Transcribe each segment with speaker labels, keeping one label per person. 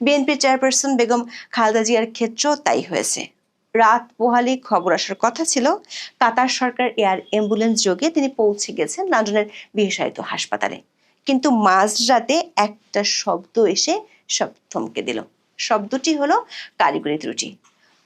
Speaker 1: BNP chairperson Begum Khaleda জিয়ার ক্ষেত্রেও তাই হয়েছে। রাত পোহালি খবর আসার কথা ছিল, কাতার সরকার এয়ার অ্যাম্বুলেন্স যোগে তিনি পৌঁছে গেছেন লন্ডনের বিশেষায়িত হাসপাতালে। কিন্তু মাঝরাতে একটা শব্দ এসে সব থমকে দিল। শব্দটি হলো কারিগরি ত্রুটি।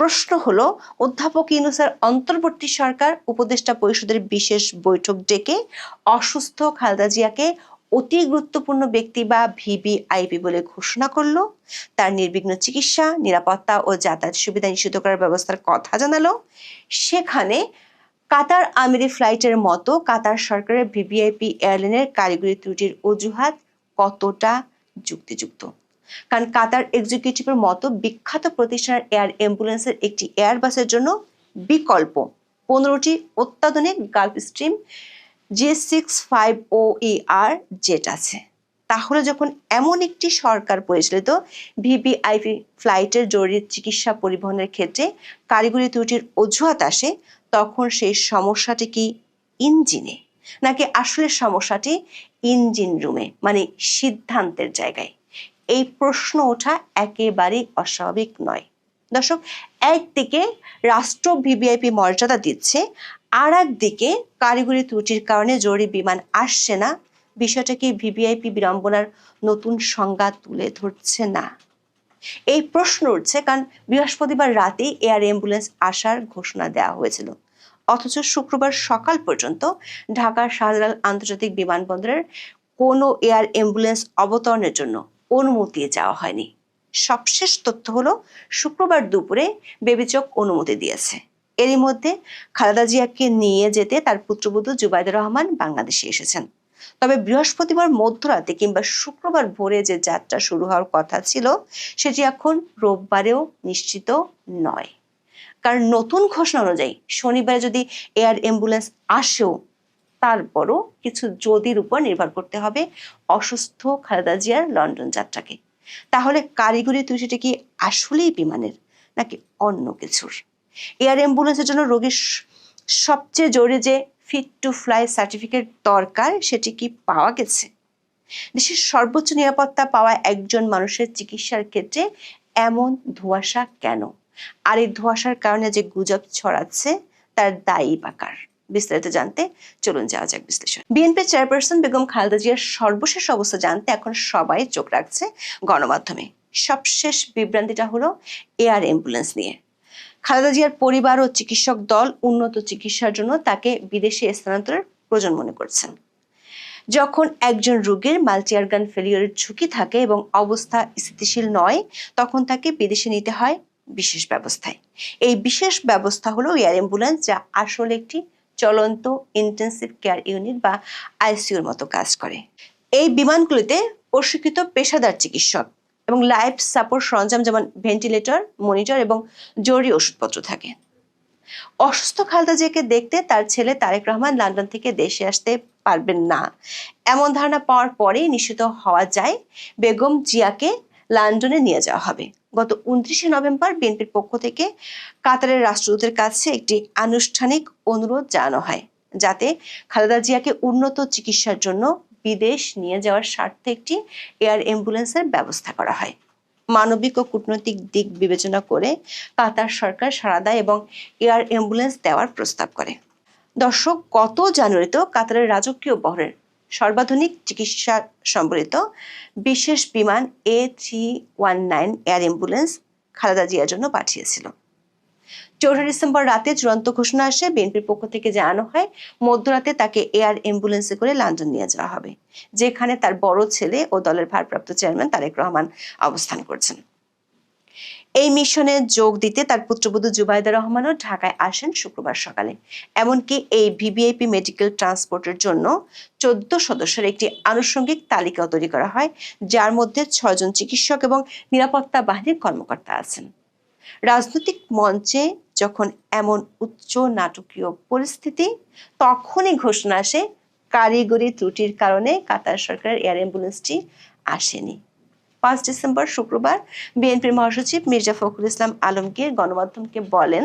Speaker 1: প্রশ্ন হলো, অধ্যাপক ইউনুসের অন্তর্বর্তী সরকার উপদেষ্টা পরিষদের বিশেষ বৈঠক ডেকে অসুস্থ খালেদা জিয়াকে অতি গুরুত্বপূর্ণ ব্যক্তি বা ভিভিআইপি বলে ঘোষণা করল। তার নির্বিঘ্ন চিকিৎসা, নিরাপত্তা ও যাতায়াত সুবিধা নিশ্চিত করার ব্যবস্থার কথা জানালো। সেখানে কাতার আমিরি ফ্লাইটের মতো কাতার সরকারের ভিভিআইপি এয়ারলাইনের কারিগরি ত্রুটির অজুহাত কতটা যুক্তিযুক্ত? কারণ কাতার এক্সিকিউটিভের মতো বিখ্যাত প্রতিষ্ঠানের এয়ার অ্যাম্বুলেন্সের একটি এয়ারবাসের জন্য বিকল্প। পনেরোটি অত্যাধুনিক Gulfstream G six five O R jet আছে। তাহলে যখন এমন একটি সরকার পরিচালিত ভিভিআইপি ফ্লাইটের জরুরি চিকিৎসা পরিবহনের ক্ষেত্রে কারিগরি ত্রুটির অজুহাত আসে, তখন সেই সমস্যাটি কি ইঞ্জিনে? নাকি আসলে সমস্যাটি ইঞ্জিন রুমে মানে সিদ্ধান্তের জায়গায়? এই প্রশ্ন ওঠা একেবারেই অস্বাভাবিক নয়। দর্শক, একদিকে রাষ্ট্র ভিভিআইপি মর্যাদা দিচ্ছে আর একদিকে কারিগরি ত্রুটির কারণে জরুরি বিমান আসছে না। বিষয়টাকে ভিভিআইপি বিড়ম্বনার নতুন সংজ্ঞা তুলে ধরছে না। এই প্রশ্ন উঠছে, কারণ বৃহস্পতিবার রাতেই এয়ার অ্যাম্বুলেন্স আসার ঘোষণা দেওয়া হয়েছিল। অথচ শুক্রবার সকাল পর্যন্ত ঢাকার শাহজালাল আন্তর্জাতিক বিমানবন্দরের কোনো এয়ার অ্যাম্বুলেন্স অবতরণের জন্য অনুমতি চাওয়া হয়নি। সবশেষ তথ্য হলো, শুক্রবার দুপুরে বেবিচক অনুমতি দিয়েছে। এরই মধ্যে খালেদা জিয়াকে নিয়ে যেতে তার পুত্রবধূ জুবাইদুর রহমান বাংলাদেশে এসেছেন। তবে বৃহস্পতিবার মধ্যরাতে কিংবা শুক্রবার ভোরে যে যাত্রা শুরু হওয়ার কথা ছিল, সেটি এখন রোববারেও নিশ্চিত নয়। কারণ নতুন ঘোষণা অনুযায়ী শনিবারে যদি এয়ার অ্যাম্বুলেন্স আসেও, তারপরও কিছু যদির উপর নির্ভর করতে হবে অসুস্থ খালেদা জিয়ার লন্ডন যাত্রাকে। তাহলে কারিগরি ত্রুটিটি কি আসলেই বিমানের, নাকি অন্য কিছুর? এয়ার অ্যাম্বুলেন্সের জন্য রোগীর সবচেয়ে জরুরি যে ফিট টু ফ্লাই সার্টিফিকেট দরকার, সেটি কি পাওয়া গেছে? দেশের সর্বোচ্চ নিরাপত্তা পাওয়া একজন মানুষের চিকিৎসার ক্ষেত্রে এমন ধোঁয়াশা কেন? আর এই ধোঁয়াশার কারণে যে গুজব ছড়াচ্ছে, তার দায়ী বা কার? বিস্তারিত জানতে চলুন যাওয়া যাক বিশ্লেষণ। বিএনপি চেয়ারপারসন বেগম খালেদা জিয়ার সর্বশেষ অবস্থা জানতে এখন সবাই চোখ রাখছে গণমাধ্যমে। সবশেষ বিভ্রান্তিটা হলো এয়ার অ্যাম্বুলেন্স নিয়ে। খালেদা জিয়ার পরিবার ও চিকিৎসক দল উন্নত চিকিৎসার জন্য তাকে বিদেশে স্থানান্তরের প্রয়োজন মনে করছেন। যখন একজন রোগীর মাল্টি অর্গান ফেলিওরের ঝুঁকি থাকে এবং অবস্থা স্থিতিশীল নয়, তখন তাকে বিদেশে নিতে হয় বিশেষ ব্যবস্থায়। এই বিশেষ ব্যবস্থা হলো এয়ার অ্যাম্বুলেন্স যা আসলে একটি চলন্ত ইন্টেন্সিভ কেয়ার ইউনিট বা আইসিইউর মতো কাজ করে। এই বিমানগুলিতে প্রশিক্ষিত পেশাদার চিকিৎসক এবং লাইফ সাপোর্ট সরঞ্জাম যেমন ভেন্টিলেটর, মনিটর এবং জরুরি ওষুধপত্র থাকে। অসুস্থ খালেদা জিয়াকে দেখতে তার ছেলে তারেক রহমান লন্ডন থেকে দেশে আসতে পারবেন না। এমন ধারণা পাওয়ার পরেই নিশ্চিত হওয়া যায় বেগম জিয়াকে লন্ডনে নিয়ে যাওয়া হবে। গত উনত্রিশে নভেম্বর বিএনপির পক্ষ থেকে কাতারের রাষ্ট্রদূতের কাছে একটি আনুষ্ঠানিক অনুরোধ জানানো হয়, যাতে খালেদা জিয়াকে উন্নত চিকিৎসার জন্য বিদেশ নিয়ে যাওয়ার স্বার্থে একটি এয়ার অ্যাম্বুলেন্সের ব্যবস্থা করা হয়। মানবিক ও কূটনৈতিক দিক বিবেচনা করে কাতার সরকার সাড়া দেয় এবং এয়ার অ্যাম্বুলেন্স দেওয়ার প্রস্তাব করে। দর্শক, গত জানুয়ারিতেও কাতারের রাজকীয় বহরের সর্বাধুনিক চিকিৎসা সম্বলিত বিশেষ বিমান A three one nine air ambulance Khaleda জিয়ার জন্য পাঠিয়েছিল। চৌঠা ডিসেম্বর রাতে চূড়ান্ত ঘোষণা আসে। বিএনপির পক্ষ থেকে জানানো হয়, মধ্যরাতে তাকে এয়ার অ্যাম্বুলেন্সে করে লন্ডন নিয়ে যাওয়া হবে, যেখানে তার বড় ছেলে ও দলের ভারপ্রাপ্ত চেয়ারম্যান তারেক রহমান অবস্থান করছেন। এই মিশনে যোগ দিতে তার পুত্রবধূ জুবাইদা রহমানও ঢাকায় আসেন শুক্রবার সকালে। এমনকি এই ভিভিআইপি মেডিকেল ট্রান্সপোর্টের জন্য চোদ্দ সদস্যের একটি আনুষঙ্গিক তালিকাও তৈরি করা হয়, যার মধ্যে ছয়জন চিকিৎসক এবং নিরাপত্তা বাহিনীর কর্মকর্তা আছেন। রাজনৈতিক মঞ্চে যখন এমন উচ্চ নাটকীয় পরিস্থিতি, তখনই ঘোষণা আসে কারিগরি ত্রুটির কারণে কাতার সরকারের এয়ার অ্যাম্বুলেন্সটি আসেনি। পাঁচ ডিসেম্বর শুক্রবার বিএনপির মহাসচিব মির্জা ফখরুল ইসলাম আলমগীর গণমাধ্যমকে বলেন,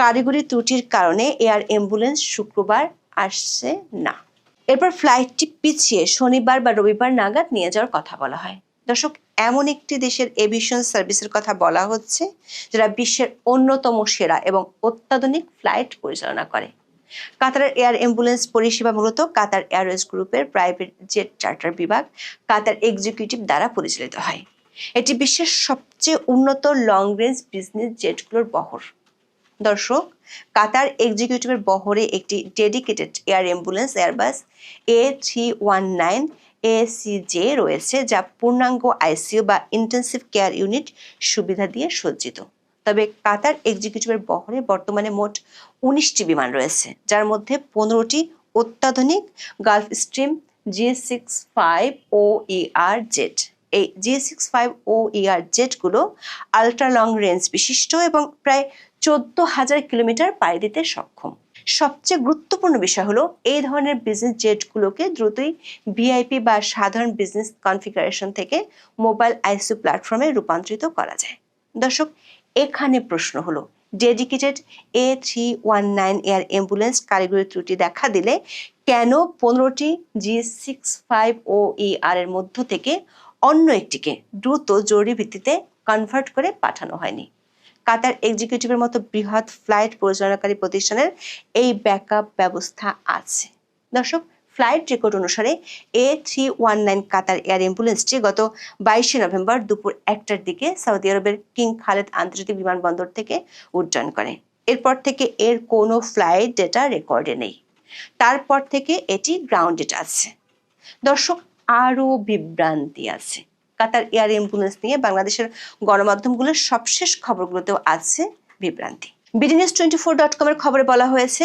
Speaker 1: কারিগরি ত্রুটির কারণে এয়ার অ্যাম্বুলেন্স শুক্রবার আসছে না। এরপর ফ্লাইটটি পিছিয়ে শনিবার বা রবিবার নাগাদ নিয়ে যাওয়ার কথা বলা হয়। দর্শক এমন একটি দেশের এভিয়েশন সার্ভিসের কথা বলা হচ্ছে যারা বিশ্বের অন্যতম সেরা এবং অত্যাধুনিক ফ্লাইট পরিচালনা করে। কাতারের এয়ার অ্যাম্বুলেন্স পরিষেবা মূলত কাতার এয়ারওয়েজ গ্রুপের প্রাইভেট জেট চার্টার বিভাগ, কাতার এক্সিকিউটিভ দ্বারা পরিচালিত হয়। এটি বিশ্বের সবচেয়ে উন্নত লং রেঞ্জ বিজনেস জেটগুলোর বহর। দর্শক, কাতার এক্সিকিউটিভের বহরে একটি dedicated air ambulance Airbus A three one nine ACJ রয়েছে, যা পূর্ণাঙ্গ আইসিইউ বা ইন্টেন্সিভ কেয়ার ইউনিট সুবিধা দিয়ে সজ্জিত। তবে কাতার এক্সিকিউটিভের বহরে বর্তমানে মোট উনিশটি বিমান রয়েছে, যার মধ্যে পনেরোটি অত্যাধুনিক Gulfstream G six five O ER jet এই G six five O ER জেটগুলো আল্ট্রা লং রেঞ্জ বিশিষ্ট এবং প্রায় চোদ্দ হাজার কিলোমিটার পাড়ি দিতে সক্ষম। সবচেয়ে গুরুত্বপূর্ণ বিষয় হলো এই ধরনের বিজনেস জেটগুলোকে দ্রুতই ভিআইপি বা সাধারণ বিজনেস কনফিগারেশন থেকে মোবাইল আইসিউ প্ল্যাটফর্মে রূপান্তরিত করা যায়। দর্শক, এখানে প্রশ্ন হলো dedicated A three one nine air ambulance কারিগরি ত্রুটি দেখা দিলে কেন পনেরোটি জি সিক্স ফাইভ ও আর এর মধ্য থেকে অন্য একটিকে দ্রুত জরুরি ভিত্তিতে কনভার্ট করে পাঠানো হয়নি? কাতার এক্সিকিউটিভের মতো বৃহৎ ফ্লাইট পরিচালনাকারী প্রতিষ্ঠানের এই ব্যাকআপ ব্যবস্থা আছে। দর্শক, ফ্লাইট রেকর্ড অনুসারে A three one nine Qatar air অ্যাম্বুলেন্সটি গত বাইশে নভেম্বর দুপুর একটার দিকে সৌদি আরবের কিং খালেদ আন্তর্জাতিক বিমানবন্দর থেকে উড্ডয়ন করে। এরপর থেকে এর কোনো ফ্লাইট ডেটা রেকর্ডে নেই। তারপর থেকে এটি গ্রাউন্ডেড আছে। দর্শক, আরও বিভ্রান্তি আছে। কাতার এয়ার অ্যাম্বুলেন্স নিয়ে বাংলাদেশের গণমাধ্যমগুলোর সবশেষ খবরগুলোতেও আছে বিভ্রান্তি। বিডিনিউজ টোয়েন্টি ফোর ডট কমের খবরে বলা হয়েছে,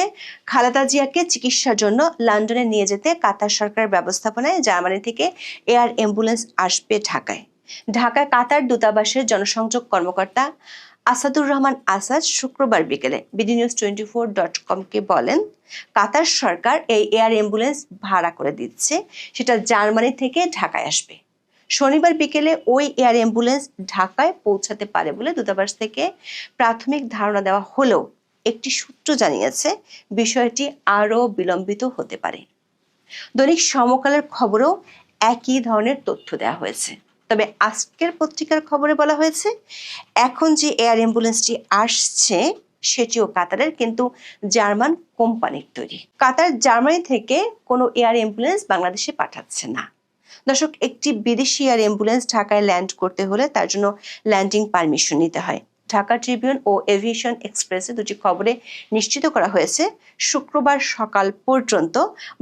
Speaker 1: খালেদা জিয়াকে চিকিৎসার জন্য লন্ডনে নিয়ে যেতে কাতার সরকারের ব্যবস্থাপনায় জার্মানি থেকে এয়ার অ্যাম্বুলেন্স আসবে ঢাকায়। ঢাকায় কাতার দূতাবাসের জনসংযোগ কর্মকর্তা আসাদুর রহমান আসাদ শুক্রবার বিকেলে BD news twenty four dot কমকে বলেন, কাতার সরকার এই এয়ার অ্যাম্বুলেন্স ভাড়া করে দিচ্ছে, সেটা জার্মানি থেকে ঢাকায় আসবে। শনিবার বিকেলে ওই এয়ার অ্যাম্বুলেন্স ঢাকায় পৌঁছাতে পারে বলে দূতাবাস থেকে প্রাথমিক ধারণা দেওয়া হলেও একটি সূত্র জানিয়েছে, বিষয়টি আরও বিলম্বিত হতে পারে। দৈনিক সমকালের খবরেও একই ধরনের তথ্য দেওয়া হয়েছে। তবে আজকের পত্রিকার খবরে বলা হয়েছে, এখন যে এয়ার অ্যাম্বুলেন্সটি আসছে সেটিও কাতারের, কিন্তু জার্মান কোম্পানির তৈরি। কাতার জার্মানি থেকে কোনো এয়ার অ্যাম্বুলেন্স বাংলাদেশে পাঠাচ্ছে না। দর্শক, একটি বিদেশি এয়ার অ্যাম্বুলেন্স ঢাকায় ল্যান্ড করতে হলে তার জন্য ল্যান্ডিং পারমিশন নিতে হয়। ঢাকা ট্রিবিউন ও এভিয়েশন এক্সপ্রেসে দুটি খবরে নিশ্চিত করা হয়েছে, শুক্রবার সকাল পর্যন্ত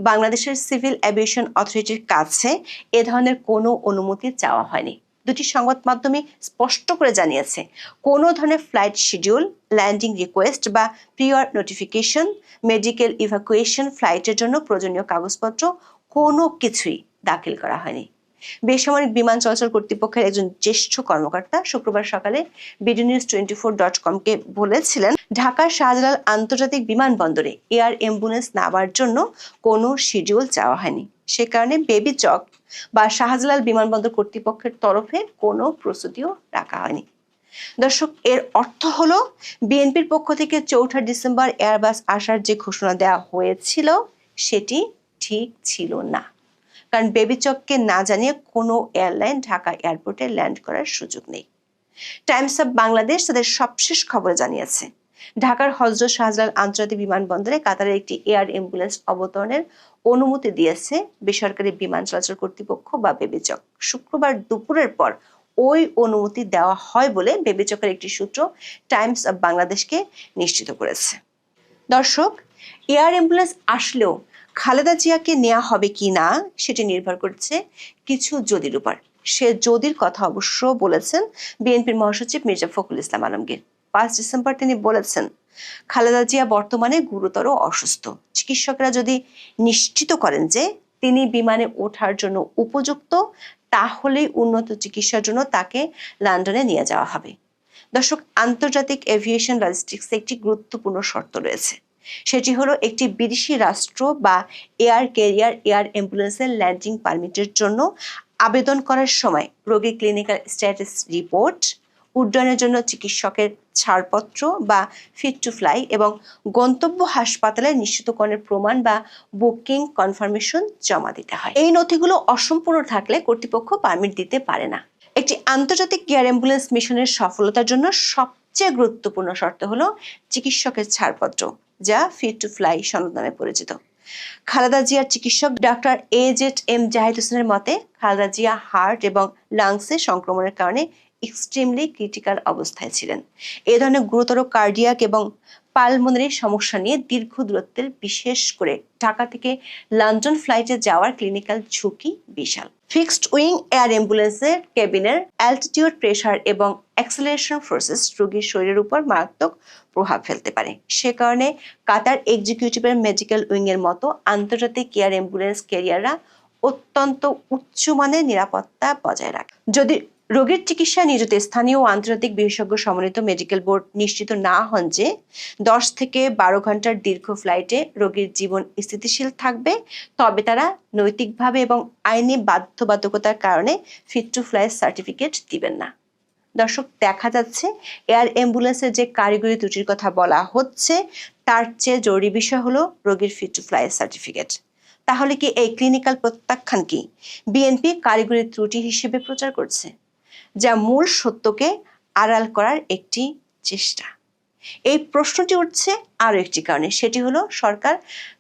Speaker 1: বাংলাদেশের সিভিল অ্যাভিয়েশন অথরিটির কাছে এ ধরনের কোনো অনুমতি চাওয়া হয়নি। দুটি সংবাদ মাধ্যমে স্পষ্ট করে জানিয়েছে, কোনো ধরনের ফ্লাইট শিডিউল ল্যান্ডিং রিকোয়েস্ট বা প্রিয়র নোটিফিকেশন মেডিকেল ইভাকুয়েশন ফ্লাইটের জন্য প্রয়োজনীয় কাগজপত্র কোনো কিছুই দাখিল করা হয়নি। বেসামরিক বিমান চলাচল কর্তৃপক্ষের একজন জ্যেষ্ঠ কর্মকর্তা শুক্রবার সকালে BD news twenty four dot কমকে বলেছিলেন, ঢাকার শাহজালাল আন্তর্জাতিক বিমানবন্দরে এয়ার অ্যাম্বুলেন্স নেওয়ার জন্য কোনো শিডিউল চাওয়া হয়নি। সে কারণে বেবি চক বা শাহজালাল বিমানবন্দর কর্তৃপক্ষের তরফে কোনো প্রস্তুতিও রাখা হয়নি। দর্শক, এর অর্থ হলো বিএনপির পক্ষ থেকে চৌঠা ডিসেম্বর এয়ারবাস আসার যে ঘোষণা দেওয়া হয়েছিল, সেটি ঠিক ছিল না। কারণ বেবি চককে না জানিয়ে কোনো এয়ারলাইন ঢাকা এয়ারপোর্টে ল্যান্ড করার সুযোগ নেই। টাইমস অফ বাংলাদেশ তাদের সবশেষ খবরে জানিয়েছে, ঢাকার হজরত শাহজালাল আন্তর্জাতিক বিমানবন্দরে কাতারের একটি এয়ার অ্যাম্বুলেন্স অবতরণের অনুমতি দিয়েছে বেসরকারি বিমান চলাচল কর্তৃপক্ষ বা বেবিচক শুক্রবার দুপুরের পর ওই অনুমতি দেওয়া হয় বলে বেবিচকের একটি সূত্র টাইমস অব বাংলাদেশকে নিশ্চিত করেছে। দর্শক এয়ার অ্যাম্বুলেন্স আসলেও খালেদা জিয়াকে নেওয়া হবে কি না সেটি নির্ভর করছে কিছু যদির উপর। সে যদির কথা অবশ্য বলেছেন বিএনপির মহাসচিব মির্জা ফখরুল ইসলাম আলমগীর। পাঁচ ডিসেম্বর তিনি বলেছেন, খালেদা জিয়া বর্তমানে গুরুতর অসুস্থ। চিকিৎসকরা যদি নিশ্চিত করেন যে তিনি বিমানে ওঠার জন্য উপযুক্ত, তাহলেই উন্নত চিকিৎসার জন্য তাকে লন্ডনে নিয়ে যাওয়া হবে। দর্শক, আন্তর্জাতিক এভিয়েশন লজিস্টিক্সে একটি গুরুত্বপূর্ণ শর্ত রয়েছে। সেটি হলো একটি বিদেশি রাষ্ট্র বা এয়ার ক্যারিয়ার, এয়ার অ্যাম্বুলেন্সের ল্যান্ডিং পারমিটের জন্য আবেদন করার সময় রোগীর ক্লিনিক্যাল স্ট্যাটাস রিপোর্ট, উড্ডয়নের জন্য চিকিৎসকের ছাড়পত্র বা ফিট টু ফ্লাই এবং গন্তব্য হাসপাতালে নিশ্চিতকরণের প্রমাণ বা বুকিং কনফার্মেশন জমা দিতে হয়। এই নথিগুলো অসম্পূর্ণ থাকলে কর্তৃপক্ষ পারমিট দিতে পারে না। একটি আন্তর্জাতিক এয়ার অ্যাম্বুলেন্স মিশনের সফলতার জন্য সবচেয়ে গুরুত্বপূর্ণ শর্ত হলো চিকিৎসকের ছাড়পত্র। যা ফিট টু ফ্লাই সনদ নামে পরিচিত। খালেদা জিয়ার চিকিৎসক doctor A Z M Zahid হোসেনের মতে, খালেদা জিয়া হার্ট এবং লাংসে সংক্রমণের কারণে এক্সট্রিমলি ক্রিটিক্যাল অবস্থায় ছিলেন। এ ধরনের গুরুতর কার্ডিয়াক এবং পালমোনারি সমস্যা নিয়ে দীর্ঘ দূরত্বের বিশেষ করে ঢাকা থেকে লন্ডন ফ্লাইটে যাওয়ার ক্লিনিক্যাল ঝুঁকি বিশাল। ফিক্সড উইং এয়ার অ্যাম্বুলেন্সের কেবিনের অ্যালটিটিউড প্রেশার এবং অ্যাক্সেলারেশন ফোর্সেস রোগীর শরীরের উপর মারাত্মক প্রভাব ফেলতে পারে। সে কারণে কাতার এক্সিকিউটিভের মেডিকেল উইংয়ের মতো আন্তর্জাতিক এয়ার অ্যাম্বুলেন্স ক্যারিয়াররা অত্যন্ত উচ্চমানের নিরাপত্তা বজায় রাখে। যদি রোগীর চিকিৎসা নিয়োজিত স্থানীয় ও আন্তর্জাতিক বিশেষজ্ঞ সমন্বিত মেডিকেল বোর্ড নিশ্চিত না হন যে দশ থেকে বারো ঘণ্টার দীর্ঘ ফ্লাইটে রোগীর জীবন স্থিতিশীল থাকবে, তবে তারা নৈতিকভাবে এবং আইনি বাধ্যবাধকতার কারণে ফিট টু ফ্লাই সার্টিফিকেট দিবেন না। দর্শক, দেখা যাচ্ছে এয়ার অ্যাম্বুলেন্সের যে কারিগরি ত্রুটির কথা বলা হচ্ছে, তার চেয়ে জরুরি বিষয় হলো রোগীর ফিট টু ফ্লাই সার্টিফিকেট তাহলে কি এই ক্লিনিক্যাল প্রত্যাখ্যান কি? বিএনপি কারিগরি ত্রুটি হিসেবে প্রচার করছে? যা মূল সত্যকে আড়াল করার একটি চেষ্টা। এই প্রশ্নটি উঠছে আরও একটি কারণে, সেটি হলো সরকার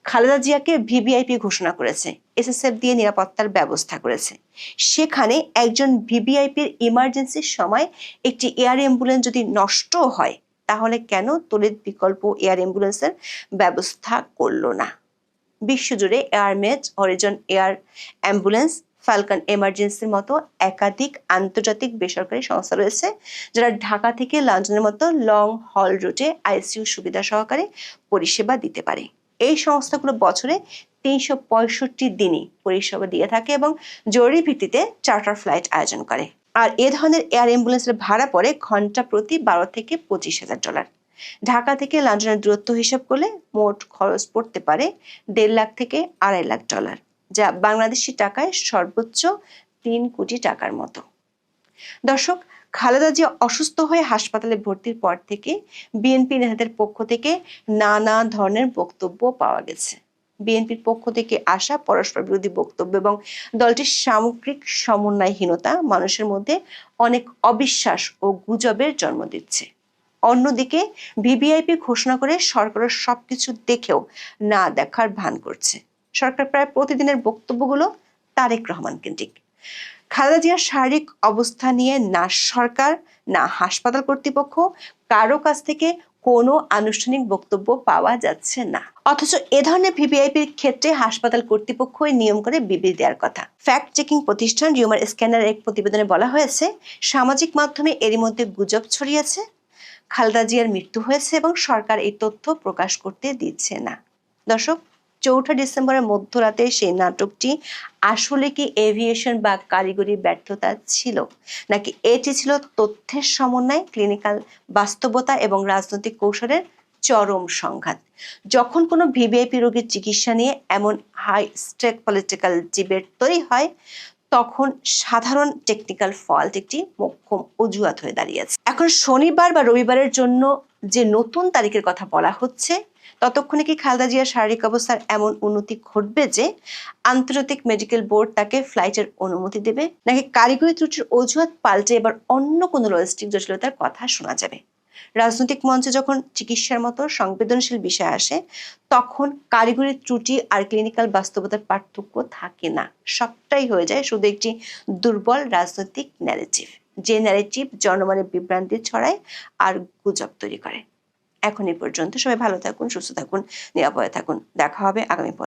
Speaker 1: খালেদা জিয়াকে ভিভিআইপি ঘোষণা করেছে, এসএসএফ দিয়ে নিরাপত্তার ব্যবস্থা করেছে। সেখানে একজন ভিভিআইপির ইমার্জেন্সির সময় একটি এয়ার অ্যাম্বুলেন্স যদি নষ্ট হয়, তাহলে কেন তড়িৎ বিকল্প এয়ার অ্যাম্বুলেন্সের ব্যবস্থা করল না? বিশ্বজুড়ে এয়ারমেজ হরিজন এয়ার অ্যাম্বুলেন্স ফালকন এমার্জেন্সির মতো একাধিক আন্তর্জাতিক বেসরকারি সংস্থা রয়েছে, যারা ঢাকা থেকে লন্ডনের মতো লং হল রুটে আইসিইউ সুবিধা সহকারে পরিষেবা দিতে পারে। এই সংস্থাগুলো বছরে তিনশো পঁয়ষট্টি দিনই পরিষেবা দিয়ে থাকে এবং জরুরি ভিত্তিতে চার্টার ফ্লাইট আয়োজন করে। আর এ ধরনের এয়ার অ্যাম্বুলেন্সের ভাড়া পড়ে ঘণ্টা প্রতি বারো থেকে পঁচিশ হাজার ডলার। ঢাকা থেকে লন্ডনের দূরত্ব হিসাব করলে মোট খরচ পড়তে পারে দেড় লাখ থেকে আড়াই লাখ ডলার। যা বাংলাদেশি টাকায় সর্বোচ্চ তিন কোটি টাকার মতো। দর্শক, খালেদা জিয়া অসুস্থ হয়ে হাসপাতালে ভর্তির পর থেকে বিএনপি নেতাদের পক্ষ থেকে নানা ধরনের বক্তব্য পাওয়া গেছে। বিএনপির পক্ষ থেকে আসা পরস্পর বিরোধী বক্তব্য এবং দলটির সামগ্রিক সমন্বয়হীনতা মানুষের মধ্যে অনেক অবিশ্বাস ও গুজবের জন্ম দিচ্ছে। অন্যদিকে, ভিভিআইপি ঘোষণা করে সরকারের সবকিছু দেখেও না দেখার ভান করছে। সরকার প্রায় প্রতিদিনের বক্তব্যগুলো তারেক রহমান কেন্দ্রিক। খালেদা জিয়ার শারীরিক অবস্থা নিয়ে না সরকার, না হাসপাতাল কর্তৃপক্ষ, কারও কাছ থেকে কোনো আনুষ্ঠানিক বক্তব্য পাওয়া যাচ্ছে না। অথচ এ ধরনের ভিভিআইপির ক্ষেত্রে হাসপাতাল কর্তৃপক্ষই নিয়ম করে বিবৃতি দেওয়ার কথা। ফ্যাক্ট চেকিং প্রতিষ্ঠান রিউমার স্ক্যানার এক প্রতিবেদনে বলা হয়েছে, সামাজিক মাধ্যমে এরই মধ্যে গুজব ছড়িয়েছে, খালেদা জিয়ার মৃত্যু হয়েছে এবং সরকার এই তথ্য প্রকাশ করতে দিচ্ছে না। দর্শক চৌঠা ডিসেম্বরের মধ্যরাতে সেই নাটকটি আসলে কি এভিয়েশন বা কারিগরি ব্যর্থতা ছিল? নাকি এটি ছিল তথ্যের সমন্বয় ক্লিনিক্যাল বাস্তবতা এবং রাজনৈতিক কৌশলের চরম সংঘাত? যখন কোনো ভিভিআইপি রোগীর চিকিৎসা নিয়ে এমন হাই স্ট্রেক পলিটিক্যাল ডিবেট তৈরি হয়, তখন সাধারণ টেকনিক্যাল ফল্ট একটি মোক্ষম অজুহাত হয়ে দাঁড়িয়েছে এখন শনিবার বা রবিবারের জন্য যে নতুন তারিখের কথা বলা হচ্ছে ততক্ষণে কি খালেদা জিয়ার শারীরিক অবস্থার এমন উন্নতি ঘটবে যে আন্তর্জাতিক মেডিকেল বোর্ড তাকে ফ্লাইটের অনুমতি দেবে, নাকি কারিগরি ত্রুটির অজুহাত পাল্টে এবার অন্য কোনো লজিস্টিক জটিলতার কথা শোনা যাবে? রাজনৈতিক মঞ্চে যখন চিকিৎসার মতো সংবেদনশীল বিষয় আসে, তখন কারিগরি ত্রুটি আর ক্লিনিক্যাল বাস্তবতার পার্থক্য থাকে না। সবটাই হয়ে যায় শুধু একটি দুর্বল রাজনৈতিক ন্যারেটিভ যে ন্যারেটিভ জনমনে বিভ্রান্তি ছড়ায় আর গুজব তৈরি করে। এখন এই পর্যন্ত সবাই ভালো থাকুন সুস্থ থাকুন নিরাপদে থাকুন দেখা হবে আগামী।